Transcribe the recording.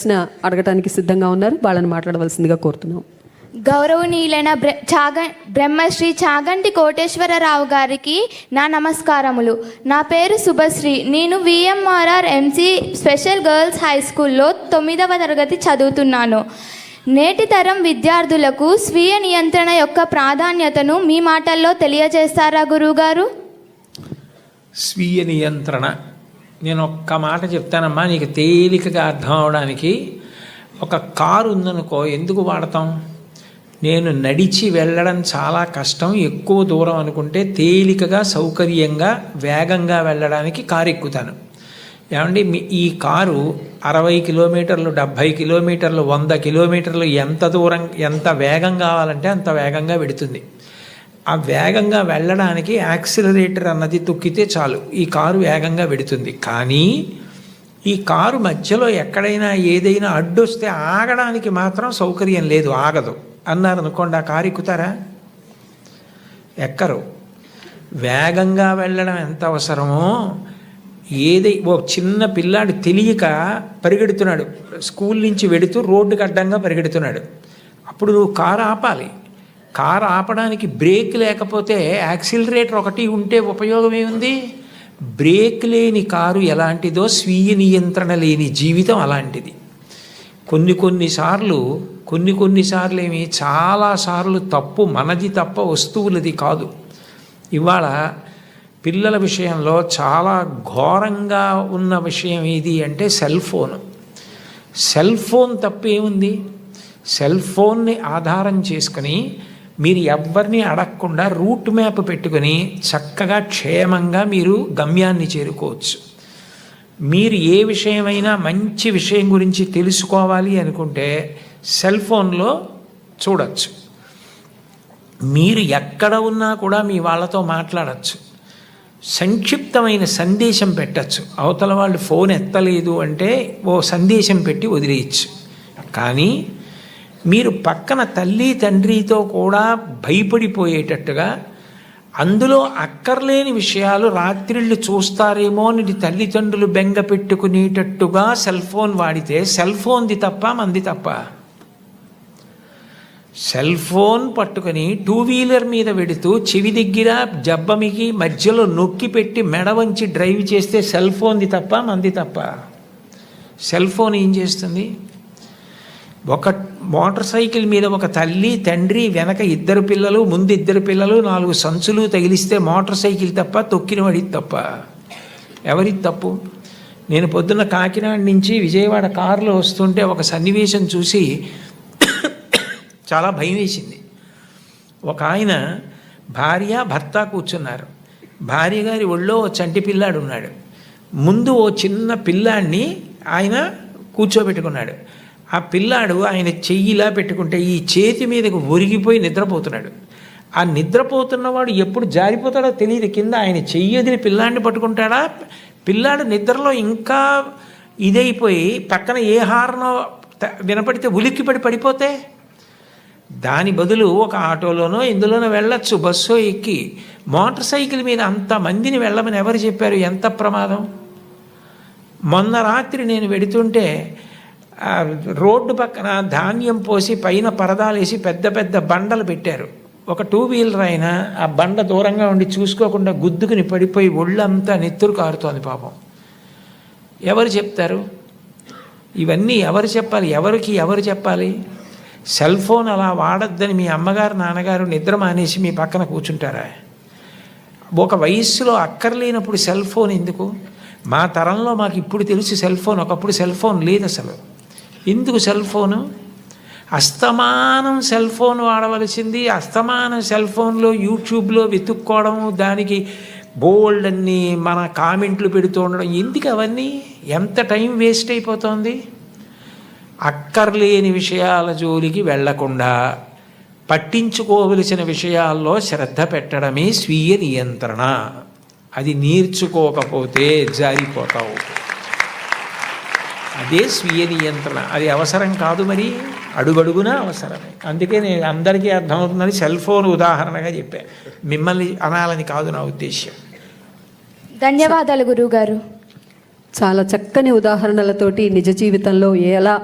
ప్రశ్న అడగటానికి సిద్ధంగా ఉన్నారు. వాళ్ళని మాట్లాడవలసిందిగా కోరుతున్నాం. గౌరవనీయులైన బ్ర చాగ బ్రహ్మశ్రీ చాగంటి కోటేశ్వరరావు గారికి నా నమస్కారములు. నా పేరు శుభశ్రీ నేను VMRR MC special girls high స్కూల్లో తొమ్మిదవ తరగతి చదువుతున్నాను. నేటి తరం విద్యార్థులకు స్వీయ నియంత్రణ యొక్క ప్రాధాన్యతను మీ మాటల్లో తెలియజేస్తారా గురువుగారు? స్వీయ నియంత్రణ నేను ఒక్క మాట చెప్తానమ్మా నీకు తేలికగా అర్థం అవడానికి. ఒక కారు ఉందనుకో ఎందుకు వాడతాం? నేను నడిచి వెళ్ళడం చాలా కష్టం ఎక్కువ దూరం అనుకుంటే తేలికగా సౌకర్యంగా వేగంగా వెళ్ళడానికి కారు ఎక్కుతాను ఏమండి మీ ఈ కారు అరవై కిలోమీటర్లు డెబ్భై కిలోమీటర్లు వంద కిలోమీటర్లు ఎంత దూరం ఎంత వేగం కావాలంటే అంత వేగంగా వెడుతుంది. ఆ వేగంగా వెళ్ళడానికి యాక్సిలరేటర్ అన్నది తొక్కితే చాలు. ఈ కారు వేగంగా వెడుతుంది. కానీ ఈ కారు మధ్యలో ఎక్కడైనా ఏదైనా అడ్డొస్తే ఆగడానికి మాత్రం సౌకర్యం లేదు ఆగదు. అన్నారు అనుకోండి ఆ కారు ఎక్కుతారా? ఎక్కరు. వేగంగా వెళ్ళడం ఎంత అవసరమో ఏదై ఓ చిన్న పిల్లాడు తెలియక పరిగెడుతున్నాడు. స్కూల్ నుంచి వెడుతూ రోడ్డుకి అడ్డంగా పరిగెడుతున్నాడు. అప్పుడు నువ్వు కారు ఆపాలి. కారు ఆపడానికి బ్రేక్ లేకపోతే యాక్సిలరేటర్ ఒకటి ఉంటే ఉపయోగం ఏముంది? బ్రేక్ లేని కారు ఎలాంటిదో స్వీయ నియంత్రణ లేని జీవితం అలాంటిది. కొన్ని కొన్నిసార్లు కొన్ని కొన్నిసార్లు ఏమి చాలాసార్లు తప్పు మనది తప్ప వస్తువులది కాదు. ఇవాళ పిల్లల విషయంలో చాలా ఘోరంగా ఉన్న విషయం ఏది అంటే సెల్ ఫోన్. సెల్ ఫోన్ తప్పేముంది? సెల్ ఫోన్ని ఆధారం చేసుకుని మీరు ఎవరిని అడగకుండా రూట్ మ్యాప్ పెట్టుకుని చక్కగా క్షేమంగా మీరు గమ్యాన్ని చేరుకోవచ్చు. మీరు ఏ విషయమైనా మంచి విషయం గురించి తెలుసుకోవాలి అనుకుంటే సెల్ ఫోన్లో చూడవచ్చు మీరు ఎక్కడ ఉన్నా కూడా మీ వాళ్ళతో మాట్లాడచ్చు. సంక్షిప్తమైన సందేశం పెట్టచ్చు. అవతల వాళ్ళు ఫోన్ ఎత్తలేదు అంటే ఓ సందేశం పెట్టి వదిలేయచ్చు. కానీ మీరు పక్కన తల్లి తండ్రితో కూడా భయపడిపోయేటట్టుగా అందులో అక్కర్లేని విషయాలు రాత్రిళ్ళు చూస్తారేమో అని తల్లిదండ్రులు బెంగ పెట్టుకునేటట్టుగా సెల్ ఫోన్ వాడితే సెల్ ఫోన్ది తప్ప మంది తప్ప. సెల్ ఫోన్ పట్టుకొని టూ వీలర్ మీద వెడుతూ చెవి దగ్గర జబ్బమికి మధ్యలో నొక్కి పెట్టి మెడ వంచి డ్రైవ్ చేస్తే సెల్ ఫోన్ది తప్ప మంది తప్ప. సెల్ ఫోన్ ఏం చేస్తుంది? ఒక మోటార్ సైకిల్ మీద ఒక తల్లి తండ్రి వెనక ఇద్దరు పిల్లలు ముందు ఇద్దరు పిల్లలు నాలుగు సంచులు తగిలిస్తే మోటార్ సైకిల్ తప్ప తొక్కిన వాడిది తప్ప. ఎవరిది తప్పు? నేను పొద్దున్న కాకినాడ నుంచి విజయవాడ కారులో వస్తుంటే ఒక సన్నివేశం చూసి చాలా భయం వేసింది. ఒక ఆయన భార్య భర్త కూర్చున్నారు. భార్య గారి ఒళ్ళో ఓ చంటి పిల్లాడు ఉన్నాడు ముందు ఓ చిన్న పిల్లాడిని ఆయన కూర్చోబెట్టుకున్నాడు. ఆ పిల్లాడు ఆయన చెయ్యిలా పెట్టుకుంటే ఈ చేతి మీదకు ఒరిగిపోయి నిద్రపోతున్నాడు. ఆ నిద్రపోతున్నవాడు ఎప్పుడు జారిపోతాడో తెలియదు. కింద ఆయన చెయ్యి వదిలి పిల్లాడిని పట్టుకుంటాడా? పిల్లాడు నిద్రలో ఇంకా ఇదైపోయి పక్కన ఏ హారనో త- వినపడితే ఉలిక్కిపడి పడిపోతే? దాని బదులు ఒక ఆటోలోనో ఇందులోనో వెళ్ళొచ్చు. బస్సో ఎక్కి మోటార్ సైకిల్ మీద అంతమందిని వెళ్ళమని ఎవరు చెప్పారు? ఎంత ప్రమాదం? మొన్న రాత్రి నేను వెడుతుంటే రోడ్డు పక్కన ధాన్యం పోసి పైన పరదాలేసి పెద్ద పెద్ద బండలు పెట్టారు. ఒక టూ వీలర్ అయినా ఆ బండ దూరంగా ఉండి చూసుకోకుండా గుద్దుకుని పడిపోయి ఒళ్ళంతా నెత్తురు కారుతోంది పాపం. ఎవరు చెప్తారు? ఇవన్నీ ఎవరు చెప్పాలి? ఎవరికి ఎవరు చెప్పాలి? సెల్ ఫోన్ అలా వాడొద్దని మీ అమ్మగారు నాన్నగారు నిద్ర మానేసి మీ పక్కన కూర్చుంటారా? ఒక వయస్సులో అక్కర్లేనప్పుడు సెల్ ఫోన్ ఎందుకు? మా తరంలో మాకు ఇప్పుడు తెలుసు సెల్ ఫోన్ ఒకప్పుడు సెల్ ఫోన్ లేదు అసలు. ఎందుకు సెల్ ఫోను? అస్తమానం సెల్ ఫోన్ వాడవలసింది. అస్తమానం సెల్ ఫోన్లో యూట్యూబ్లో వెతుక్కోవడం దానికి బోల్డ్ అన్ని మన కామెంట్లు పెడుతూ ఉండడం. ఎందుకు అవన్నీ? ఎంత టైం వేస్ట్ అయిపోతుంది? అక్కర్లేని విషయాల జోలికి వెళ్ళకుండా పట్టించుకోవలసిన విషయాల్లో శ్రద్ధ పెట్టడమే స్వీయ నియంత్రణ. అది నేర్చుకోకపోతే జారిపోతావు. అదే స్వీయ నియంత్రణ. అది అవసరం కాదు మరి. అడుగడుగునా అవసరమే. అందుకే నేను అందరికీ అర్థమవుతుందని సెల్ ఫోన్ ఉదాహరణగా చెప్పాను మిమ్మల్ని అనాలని కాదు నా ఉద్దేశ్యం. ధన్యవాదాలు గురువుగారు. చాలా చక్కని ఉదాహరణలతోటి నిజ జీవితంలో ఎలా